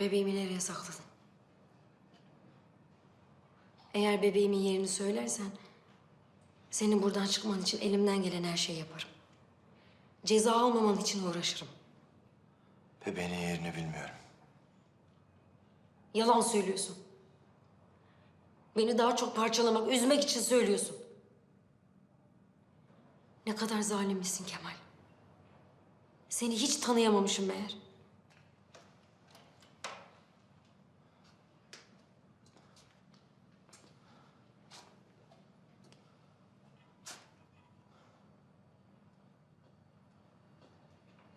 Bebeğimi nereye sakladın? Eğer bebeğimin yerini söylersen... ...senin buradan çıkman için elimden gelen her şeyi yaparım. Ceza almaman için uğraşırım. Bebeğinin yerini bilmiyorum. Yalan söylüyorsun. Beni daha çok parçalamak, üzmek için söylüyorsun. Ne kadar zalimlisin Kemal. Seni hiç tanıyamamışım meğer.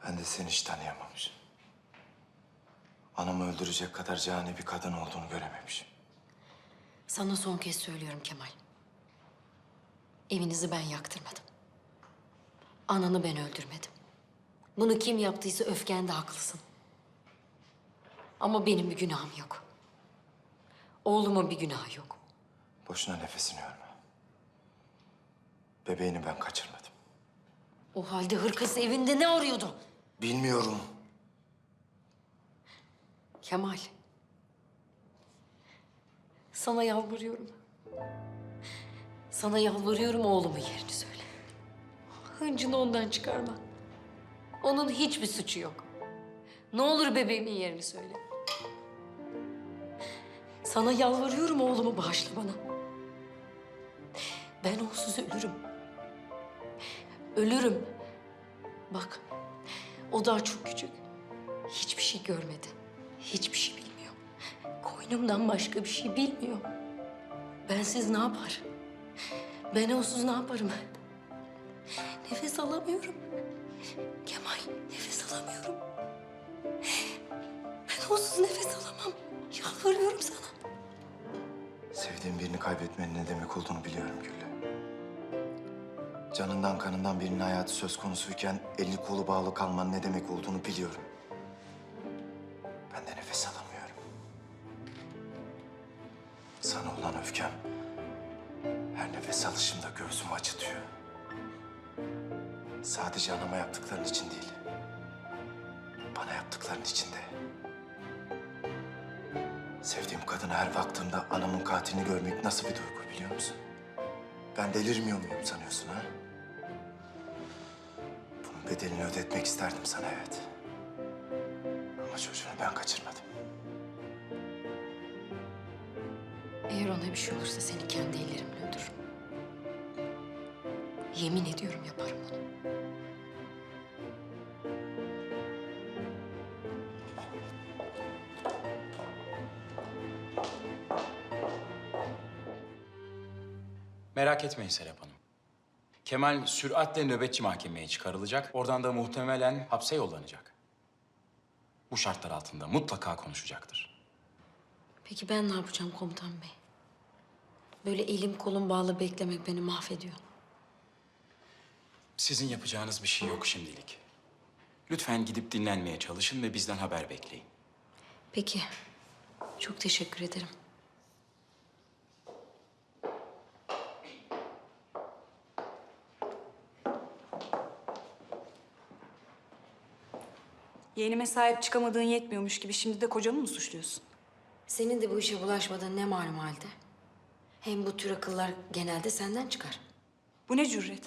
Ben de seni hiç tanıyamamışım. Anamı öldürecek kadar cani bir kadın olduğunu görememişim. Sana son kez söylüyorum Kemal. Evinizi ben yaktırmadım. Ananı ben öldürmedim. Bunu kim yaptıysa öfkende haklısın. Ama benim bir günahım yok. Oğlumun bir günahı yok. Boşuna nefesini yorma. Bebeğini ben kaçırmadım. O halde hırkası evinde ne arıyordu? Bilmiyorum. Kemal. Sana yalvarıyorum. Sana yalvarıyorum oğlumun yerini söyle. Hıncını ondan çıkarma. Onun hiçbir suçu yok. Ne olur bebeğimin yerini söyle. Sana yalvarıyorum oğlumu bağışla bana. Ben onsuz ölürüm. Ölürüm. Bak, o daha çok küçük. Hiçbir şey görmedi. Hiçbir şey bilmiyor. Koynumdan başka bir şey bilmiyor. Bensiz ne yapar? Ben onsuz ne yaparım? Nefes alamıyorum. Kemal, nefes alamıyorum. Ben onsuz nefes alamam. Yalvarıyorum sana. Sevdiğim birini kaybetmenin ne demek olduğunu biliyorum Güllü. Canından kanından birinin hayatı söz konusuyken eli kolu bağlı kalmanın ne demek olduğunu biliyorum. Ben de nefes alamıyorum. Sana olan öfkem her nefes alışımda göğsümü acıtıyor. Sadece anama yaptıkların için değil. Bana yaptıkların için de. Sevdiğim kadına her baktığımda anamın katilini görmek nasıl bir duygu biliyor musun? Ben delirmiyor muyum sanıyorsun ha? Bedelini ödetmek isterdim sana evet. Ama çocuğunu ben kaçırmadım. Eğer ona bir şey olursa seni kendi ellerimle öldürürüm. Yemin ediyorum yaparım bunu. Merak etmeyin Serap Hanım. Kemal süratle nöbetçi mahkemeye çıkarılacak. Oradan da muhtemelen hapse yollanacak. Bu şartlar altında mutlaka konuşacaktır. Peki ben ne yapacağım komutan bey? Böyle elim kolum bağlı beklemek beni mahvediyor. Sizin yapacağınız bir şey yok şimdilik. Lütfen gidip dinlenmeye çalışın ve bizden haber bekleyin. Peki. Çok teşekkür ederim. Yeğenime sahip çıkamadığın yetmiyormuş gibi şimdi de kocamı mı suçluyorsun? Senin de bu işe bulaşmadığın ne malum halde? Hem bu tür akıllar genelde senden çıkar. Bu ne cüret?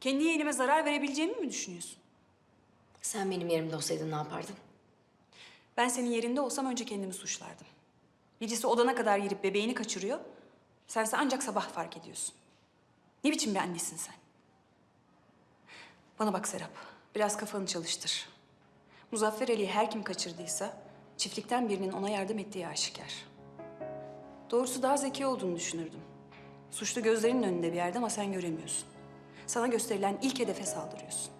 Kendi yeğenime zarar verebileceğimi mi düşünüyorsun? Sen benim yerimde olsaydın ne yapardın? Ben senin yerinde olsam önce kendimi suçlardım. Birisi odana kadar girip bebeğini kaçırıyor. Sense ancak sabah fark ediyorsun. Ne biçim bir annesin sen? Bana bak Serap, biraz kafanı çalıştır. Muzaffer Ali'yi her kim kaçırdıysa çiftlikten birinin ona yardım ettiği aşikar. Doğrusu daha zeki olduğunu düşünürdüm. Suçlu gözlerinin önünde bir yerde ama sen göremiyorsun. Sana gösterilen ilk hedefe saldırıyorsun.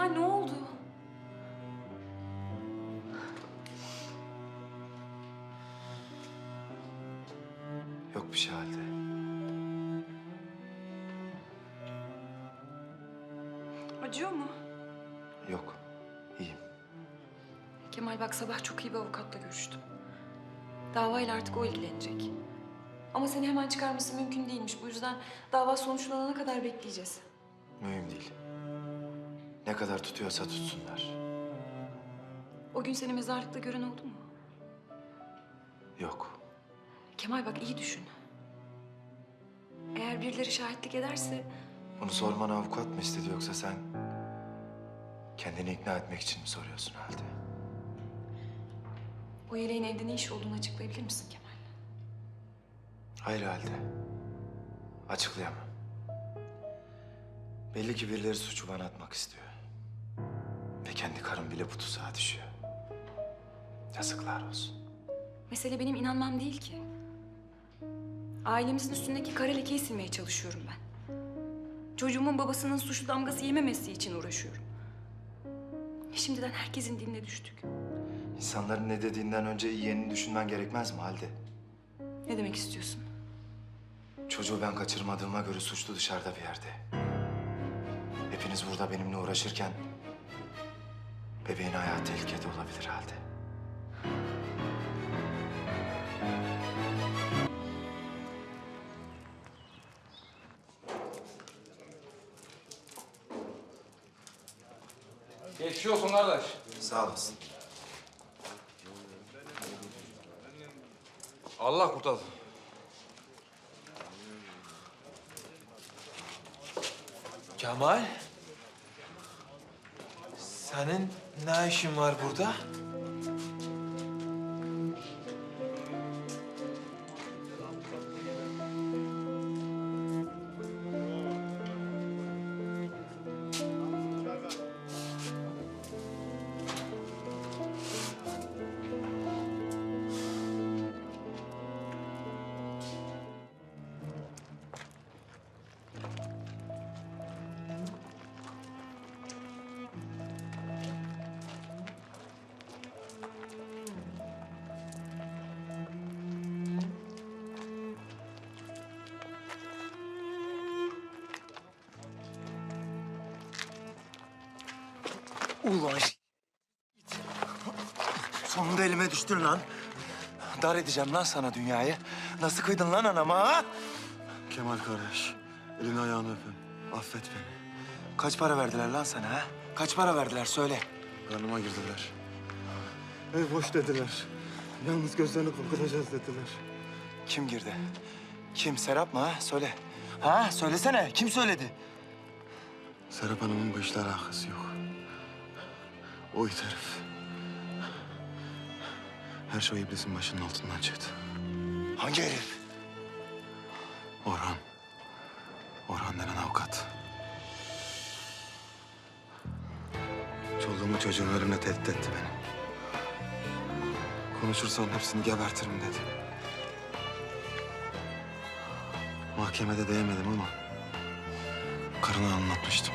Kemal ne oldu? Yok bir şey halde. Acıyor mu? Yok. iyiyim. Kemal bak sabah çok iyi bir avukatla görüştüm. Davayla artık o ilgilenecek. Ama seni hemen çıkarması mümkün değilmiş. Bu yüzden dava sonuçlanana kadar bekleyeceğiz. Mühim değil. Ne kadar tutuyorsa tutsunlar. O gün seni mezarlıkta gören oldu mu? Yok. Kemal bak iyi düşün. Eğer birileri şahitlik ederse Bunu sormanı avukat mı istedi yoksa sen... ...kendini ikna etmek için mi soruyorsun halde? o yeleğin evde ne iş olduğunu açıklayabilir misin Kemal? Hayır halde. Açıklayamam. Belli ki birileri suçu bana atmak istiyor. Ve kendi karım bile bu tuzağa düşüyor. Yazıklar olsun. Mesele benim inanmam değil ki. Ailemizin üstündeki kara lekeyi silmeye çalışıyorum ben. Çocuğumun babasının suçlu damgası yememesi için uğraşıyorum. Şimdiden herkesin diline düştük. İnsanların ne dediğinden önce yeğenini düşünmen gerekmez mi halde? Ne demek istiyorsun? Çocuğu ben kaçırmadığıma göre suçlu dışarıda bir yerde. Hepiniz burada benimle uğraşırken... ...bebeğin hayatı tehlikede olabilir halde. Geçmiş olsun kardeş. Sağ olasın. Allah kurtarsın. Kemal. Senin ne işin var burada? Ulan Sonunda elime düştün lan. Dar edeceğim lan sana dünyayı. Nasıl kıydın lan anama ha? Kemal kardeş, elini ayağını öpün. Affet beni. Kaç para verdiler lan sana ha? Kaç para verdiler söyle. Karnıma girdiler. Ev boş dediler. Yalnız gözlerini korkutacağız dediler. Kim girdi? Kim? Serap mı ha? Söyle. Ha? Söylesene. Kim söyledi? Serap Hanım'ın bu işle alakası yok. O it herif. Her şey iblisin başının altından çıktı. Hangi herif? Orhan. Orhan denen avukat. Çoluğumu çocuğumu ölümle tehdit etti beni. Konuşursan hepsini gebertirim dedi. Mahkemede diyemedim ama karına anlatmıştım.